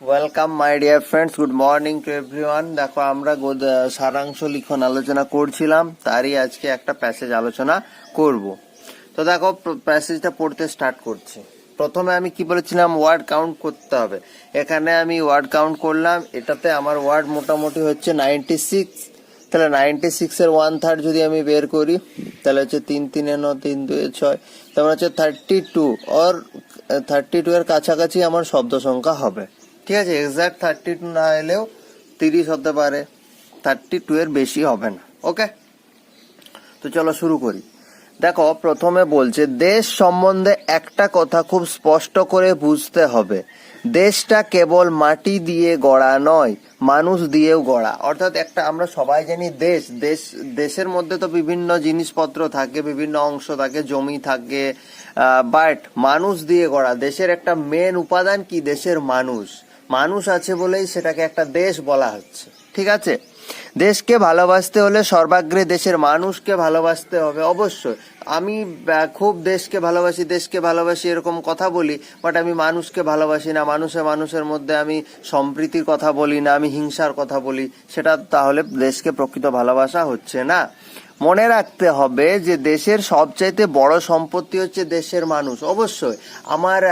Welcome my dear friends good morning to everyone দেখো, আমরা সারাংশ লিখন আলোচনা করছিলাম, তারই আজকে একটা প্যাসেজ আলোচনা করব। তো দেখো প্যাসেজটা পড়তে স্টার্ট করছি। প্রথমে আমি কি বলেছিলাম? ওয়ার্ড কাউন্ট করতে হবে। এখানে আমি ওয়ার্ড কাউন্ট করলাম, এটাতে আমার ওয়ার্ড মোটামুটি হচ্ছে নাইনটি সিক্স তাহলে নাইনটি সিক্স এর ওয়ান থার্ড যদি আমি বের করি, তাহলে হচ্ছে তিন তিনে ন, তিন দুয়ে ছয়, তারপর হচ্ছে thirty two or thirty two এর কাছাকাছি আমার শব্দ সংখ্যা হবে। ঠিক আছে এক্সাক্ট থার্টি টু না এলেও তিরিশ হতে পারে। থার্টি টু এর বেশি হবে না ওকে তো চলো শুরু করি। দেখো, প্রথমে বলছে, দেশ সম্বন্ধে একটা কথা খুব স্পষ্ট করে বুঝতে হবে। দেশটা কেবল মাটি দিয়ে গড়া নয়, মানুষ দিয়েও গড়া। অর্থাৎ একটা, আমরা সবাই জানি দেশ দেশ, দেশের মধ্যে তো বিভিন্ন জিনিসপত্র থাকে, বিভিন্ন অংশ থাকে, জমি থাকে বাট মানুষ দিয়ে গড়া। দেশের একটা মেন উপাদান কি? দেশের মানুষ। মানুষ আছে বলেই সেটাকে একটা দেশ বলা হচ্ছে। ঠিক আছে? দেশকে ভালোবাসতে হলে সর্বাগ্রে দেশের মানুষকে ভালোবাসতে হবে, অবশ্যই। আমি খুব দেশকে ভালোবাসি দেশকে ভালোবাসি এরকম কথা বলি বাট আমি মানুষকে ভালোবাসি না। মানুষে মানুষের মধ্যে আমি সম্প্রীতির কথা বলি না, আমি হিংসার কথা বলি, সেটা তাহলে দেশকে প্রকৃত ভালোবাসা হচ্ছে না। মনে রাখতে হবে যে দেশের সবচাইতে বড় সম্পত্তি হচ্ছে দেশের মানুষ। অবশ্যই, আমার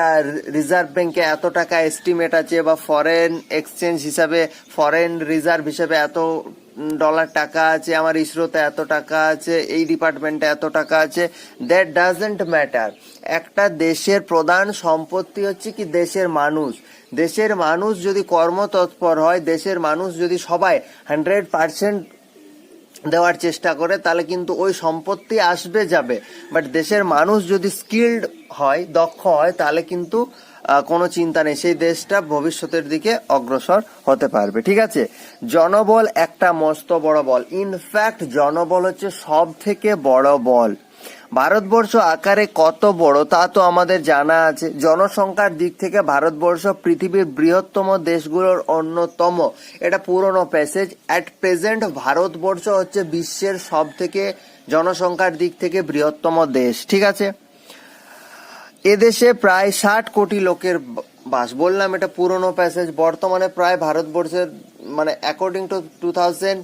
রিজার্ভ ব্যাংকে এত টাকা এস্টিমেট আছে বা ফরেন এক্সচেঞ্জ হিসাবে ফরেন রিজার্ভ হিসাবে এত ডলার টাকা আছে, আমার ইসরোতে এত টাকা আছে, এই ডিপার্টমেন্টে এত টাকা আছে দ্যাট ডাজেন্ট ম্যাটার একটা দেশের প্রধান সম্পত্তি হচ্ছে কি দেশের মানুষ। দেশের মানুষ যদি কর্মতৎপর হয়, দেশের মানুষ যদি সবাই হান্ড্রেড পার্সেন্ট দেওয়ার চেষ্টা করে, তাহলে কিন্তু ওই সম্পত্তি আসবে, যাবে। বাট দেশের মানুষ যদি স্কিল্ড হয়, দক্ষ হয়, তাহলে কিন্তু কোনো চিন্তা নেই। সেই দেশটা ভবিষ্যতের দিকে অগ্রসর হতে পারবে। ঠিক আছে? জনবল একটা মস্ত বড় বল। ইনফ্যাক্ট জনবল হচ্ছে সব থেকে বড় বল। ভারতবর্ষ আকারে কত বড় তা তো আমাদের জানা আছে। জনসংখ্যার দিক থেকে ভারতবর্ষ পৃথিবীর বৃহত্তম দেশগুলোর অন্যতম। এটা পুরনো প্যাসেজ। অ্যাট প্রেজেন্ট ভারতবর্ষ হচ্ছে বিশ্বের সব থেকে জনসংখ্যার দিক থেকে বৃহত্তম দেশ। ঠিক আছে? এদেশে প্রায় ষাট কোটি লোকের বাস। বললাম এটা পুরনো প্যাসেজ। বর্তমানে প্রায় ভারতবর্ষের মানে according to two thousand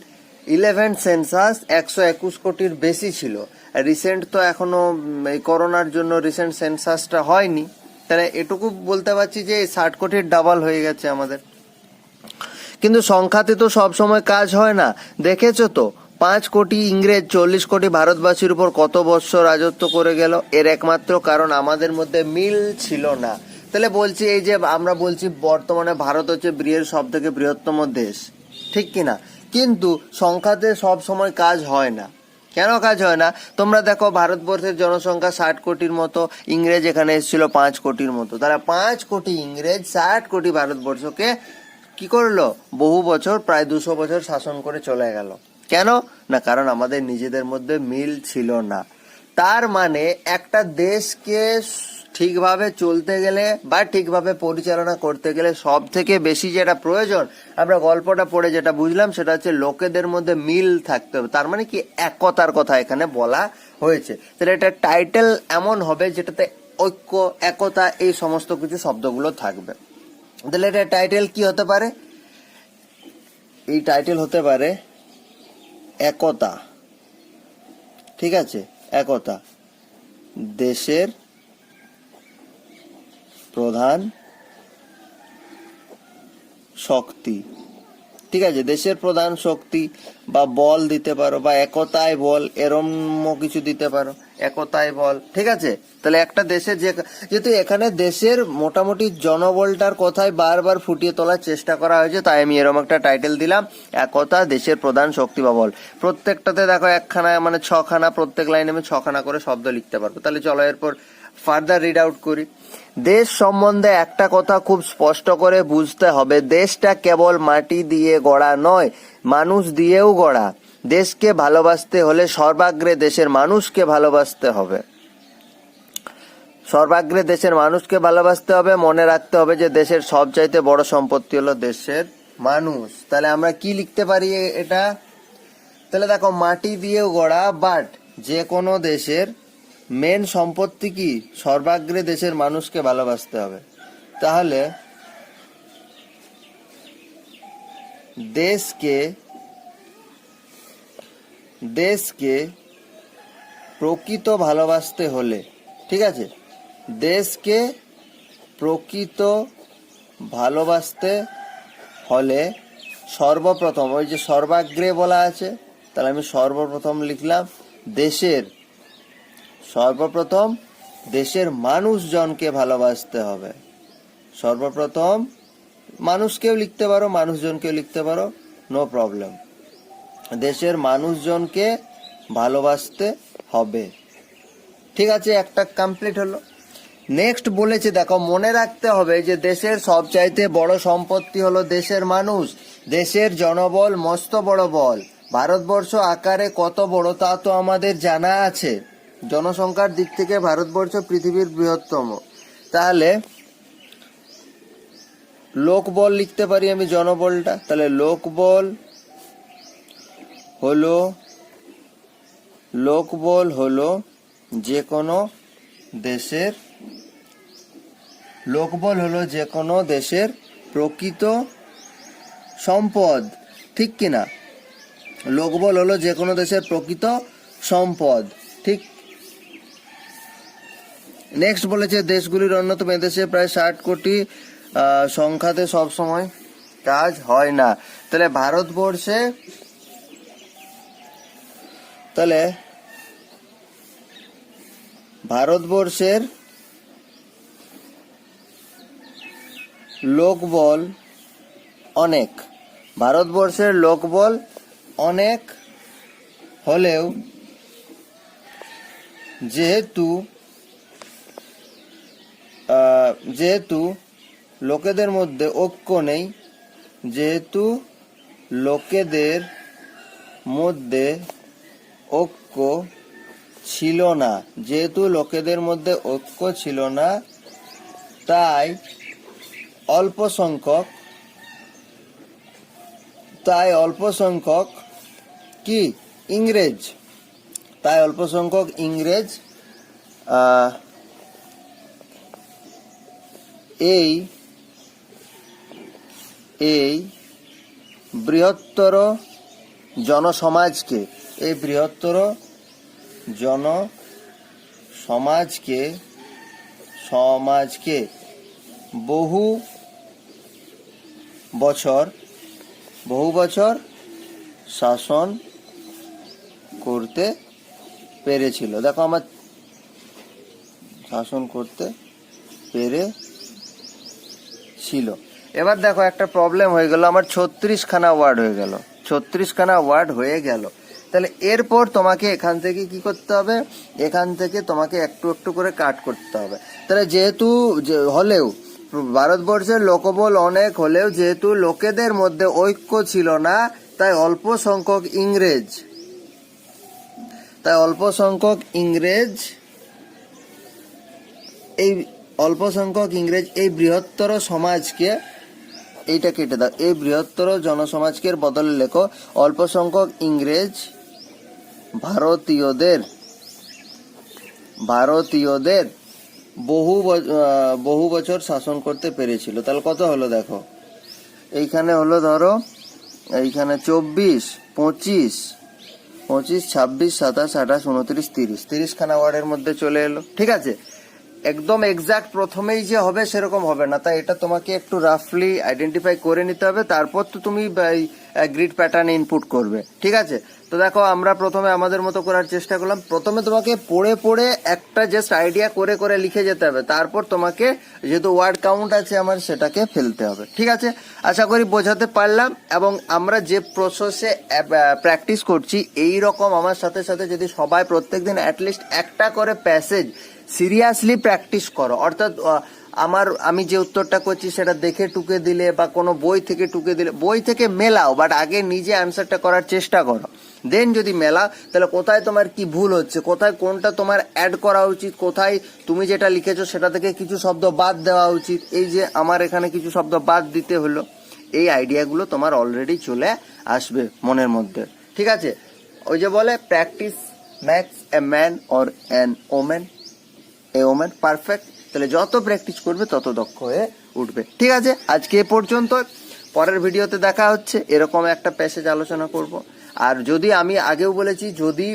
eleven census একশো একুশ কোটির বেশি ছিল। রিসেন্ট তো এখনও এই করোনার জন্য রিসেন্ট সেন্সাসটা হয়নি। তাহলে এটুকু বলতে পারছি যে ষাট কোটির ডাবল হয়ে গেছে আমাদের। কিন্তু সংখ্যাতে তো সব সময় কাজ হয় না। দেখেছ তো, পাঁচ কোটি ইংরেজ, চল্লিশ কোটি ভারতবাসীর উপর কত বৎসর রাজত্ব করে গেল? এর একমাত্র কারণ আমাদের মধ্যে মিল ছিল না। তাহলে বলছি এই যে আমরা বলছি বর্তমানে ভারত হচ্ছে বৃহের সব থেকে বৃহত্তম দেশ। ঠিক কিনা? কিন্তু সংখ্যাতে সব সময় কাজ হয় না। কেন কাজ হয় না? তোমরা দেখো, ভারতবর্ষের জনসংখ্যা ষাট কোটির মতো, ইংরেজ এখানে এসেছিল পাঁচ কোটির মতো। তারা পাঁচ কোটি ইংরেজ, ষাট কোটি ভারতবর্ষকে কি করল? বহু বছর, প্রায় দুশো বছর শাসন করে চলে গেল। কেন? না, কারণ আমাদের নিজেদের মধ্যে মিল ছিল না। তার মানে একটা দেশকে ঠিকভাবে চলতে গেলে বা ঠিকভাবে পরিচালনা করতে গেলে সব থেকে বেশি যেটা প্রয়োজন, আমরা গল্পটা পড়ে যেটা বুঝলাম সেটা হচ্ছে লোকেদের মধ্যে মিল থাকতে হবে। তার মানে কি? একতার কথা এখানে বলা হয়েছে। তাহলে এটা টাইটেল এমন হবে যেটাতে ঐক্য, একতা এই সমস্ত কিছু শব্দগুলো থাকবে। তাহলে এটা টাইটেল কি হতে পারে? এই টাইটেল হতে পারে একতা। ঠিক আছে? একতা। দেশের প্রধান শক্তি। ঠিক আছে, দেশের প্রধান শক্তি বা বল দিতে পারো বা একতায় বল এরম কিছু দিতে পারো, একতায় বল, ঠিক আছে? তাহলে একটা দেশের যে, যেহেতু এখানে দেশের মোটামুটি জনবলটার কথাই বারবার ফুটিয়ে তোলার চেষ্টা করা হয়েছে, তাই আমি এরম একটা টাইটেল দিলাম, একতা, দেশের প্রধান শক্তি বা বল। প্রত্যেকটাতে দেখো একখানা মানে ছখানা, প্রত্যেক লাইনে আমি ছখানা করে শব্দ লিখতে পারব। তাহলে চলো এরপর ফার্দার রিড আউট করি। দেশ সম্বন্ধে একটা কথা খুব স্পষ্ট করে বুঝতে হবে, দেশটা কেবল মাটি দিয়ে গড়া নয়, মানুষ দিয়েও গড়া। দেশকে ভালোবাসতে হলে সর্বাগ্রে দেশের মানুষকে ভালোবাসতে হবে। সর্বাগ্রে দেশের মানুষকে ভালোবাসতে হবে, মনে রাখতে হবে যে দেশের সবচাইতে বড় সম্পত্তি হলো দেশের মানুষ। তাহলে আমরা কি লিখতে পারি এটা? তাহলে দেখো, মাটি দিয়েও গড়া বাট যে কোনো দেশের মেন সম্পত্তি কি? সর্বাগ্রে দেশের মানুষকে ভালোবাসতে হবে। তাহলে দেশকে দেশকে প্রকৃত ভালোবাসতে হলে, ঠিক আছে? দেশকে প্রকৃত ভালোবাসতে হলে সর্বপ্রথম, ওই যে সর্বাগ্রে বলা আছে, তাহলে আমি সর্বপ্রথম লিখলাম দেশের সর্বপ্রথম দেশের মানুষজনকে ভালোবাসতে হবে। সর্বপ্রথম মানুষকেও লিখতে পারো, মানুষজনকেও লিখতে পারো নো প্রবলেম দেশের মানুষজনকে ভালোবাসতে হবে। ঠিক আছে, একটা কমপ্লিট হলো। নেক্সট বলেছে, দেখো, মনে রাখতে হবে যে দেশের সবচাইতে বড় সম্পত্তি হলো দেশের মানুষ। দেশের জনবল মস্ত বড় বল। ভারতবর্ষ আকারে কত বড় তা তো আমাদের জানা আছে। জনসংখ্যার দিক থেকে ভারতবর্ষ পৃথিবীর বৃহত্তম। তাহলে লোকবল লিখতে পারি আমি জনবলটা। তাহলে লোকবল হলো লোকবল হলো যে কোনো দেশের, লোকবল হলো যে কোনো দেশের প্রকৃত সম্পদ, ঠিক কিনা? লোকবল হলো যে কোনো দেশের প্রকৃত সম্পদ, ঠিক নেক্সট বলেছে, দেশগুলির অন্যতম দেশে প্রায় ষাট কোটি সংখ্যাতে সব সময় কাজ হয় না। তাহলে ভারতবর্ষে, তাহলে ভারতবর্ষের লোকবল অনেক। ভারতবর্ষের লোকবল অনেক হলেও যেহেতু যেহেতু লোকেদের মধ্যে ঐক্য নেই, যেহেতু লোকেদের মধ্যে ঐক্য ছিল না, যেহেতু লোকেদের মধ্যে ঐক্য ছিল না, তাই অল্প সংখ্যক, তাই অল্প সংখ্যক কি? ইংরেজ। তাই অল্প সংখ্যক ইংরেজ এই এই বৃহত্তর জনসমাজকে, এই বৃহত্তর জন সমাজকে সমাজকে বহু বছর বহু বছর শাসন করতে পেরেছিল। দেখো আমার শাসন করতে পেরে ছিল। এবার দেখো একটা প্রবলেম হয়ে গেল, আমার ছত্রিশ খানা ওয়ার্ড হয়ে গেল। ছত্রিশ খানা ওয়ার্ড হয়ে গেল। তাহলে এরপর তোমাকে এখান থেকে কি করতে হবে? এখান থেকে তোমাকে একটু একটু করে কাট করতে হবে। তাহলে যেহেতু হলেও, ভারতবর্ষের লোকবল অনেক হলেও যেহেতু লোকেদের মধ্যে ঐক্য ছিল না, তাই অল্প সংখ্যক ইংরেজ, তাই অল্প সংখ্যক ইংরেজ এই অল্প সংখ্যক ইংরেজ এই বৃহত্তর সমাজকে, এইটা কেটে দাও, এই বৃহত্তর জনসমাজকে বদলে লেখো, অল্প সংখ্যক ইংরেজ ভারতীয়দের ভারতীয়দের বহু বহু বছর শাসন করতে পেরেছিল। তাহলে কত হলো দেখো? এইখানে হলো ধরো, এইখানে চব্বিশ, পঁচিশ পঁচিশ, ছাব্বিশ, সাতাশ, আঠাশ, উনত্রিশ, তিরিশ। তিরিশ খানা ওয়ার্ডের মধ্যে চলে এলো। ঠিক আছে? একদম এক্সাক্ট প্রথমেই যে হবে সেরকম হবে না। তাই এটা তোমাকে একটু রাফলি আইডেন্টিফাই করে নিতে হবে। তারপর তো তুমি গ্রিড প্যাটার্ন ইনপুট করবে। ঠিক আছে? তো দেখো, আমরা প্রথমে আমাদের মতো করার চেষ্টা করলাম। প্রথমে তোমাকে পড়ে পড়ে একটা জাস্ট আইডিয়া করে করে লিখে যেতে হবে। তারপর তোমাকে যেহেতু ওয়ার্ড কাউন্ট আছে আমার, সেটাকে ফেলতে হবে। ঠিক আছে? আশা করি বোঝাতে পারলাম এবং আমরা যে প্রসেসে প্র্যাকটিস করছি এই রকম আমার সাথে সাথে যদি সবাই প্রত্যেকদিন অ্যাটলিস্ট একটা করে প্যাসেজ সিরিয়াসলি প্র্যাকটিস করো। অর্থাৎ আমার, আমি যে উত্তরটা করছি সেটা দেখে টুকে দিলে বা কোনো বই থেকে টুকে দিলে, বই থেকে মেলাও বাট আগে নিজে অ্যান্সারটা করার চেষ্টা করো। দেন যদি মেলা তাহলে কোথায় তোমার কি ভুল হচ্ছে? কোথায় কোনটা তোমার অ্যাড করা উচিত? কোথায় তুমি যেটা লিখেছো সেটা থেকে কিছু শব্দ বাদ দেওয়া উচিত? এই যে আমার এখানে কিছু শব্দ বাদ দিতে হলো, এই আইডিয়াগুলো তোমার অলরেডি চলে আসবে মনের মধ্যে। ঠিক আছে? ওই যে বলে practice makes a man or an woman a woman perfect তাহলে যত প্র্যাকটিস করবে, তত দক্ষ হয়ে উঠবে। ঠিক আছে? আজকে এ পর্যন্ত পরের ভিডিওতে দেখা হচ্ছে। এরকম একটা প্যাসেজ আলোচনা করব। আর যদি আমি আগেও বলেছি, যদি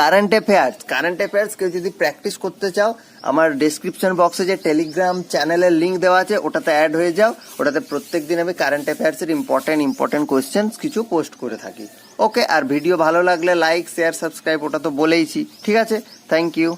কারেন্ট অ্যাফেয়ার্স কারেন্ট অ্যাফেয়ার্স কেউ যদি প্র্যাকটিস করতে চাও, আমার ডেসক্রিপশন বক্সে যে টেলিগ্রাম চ্যানেলের লিঙ্ক দেওয়া আছে, ওটাতে অ্যাড হয়ে যাও। ওটাতে প্রত্যেক দিন আমি কারেন্ট অ্যাফেয়ার্সের ইম্পর্টেন্ট ইম্পর্টেন্ট কোয়েশ্চেন্স কিছু পোস্ট করে থাকি। ওকে আর ভিডিও ভালো লাগলে লাইক শেয়ার সাবস্ক্রাইব ওটা তো বলেইছি। ঠিক আছে? Thank you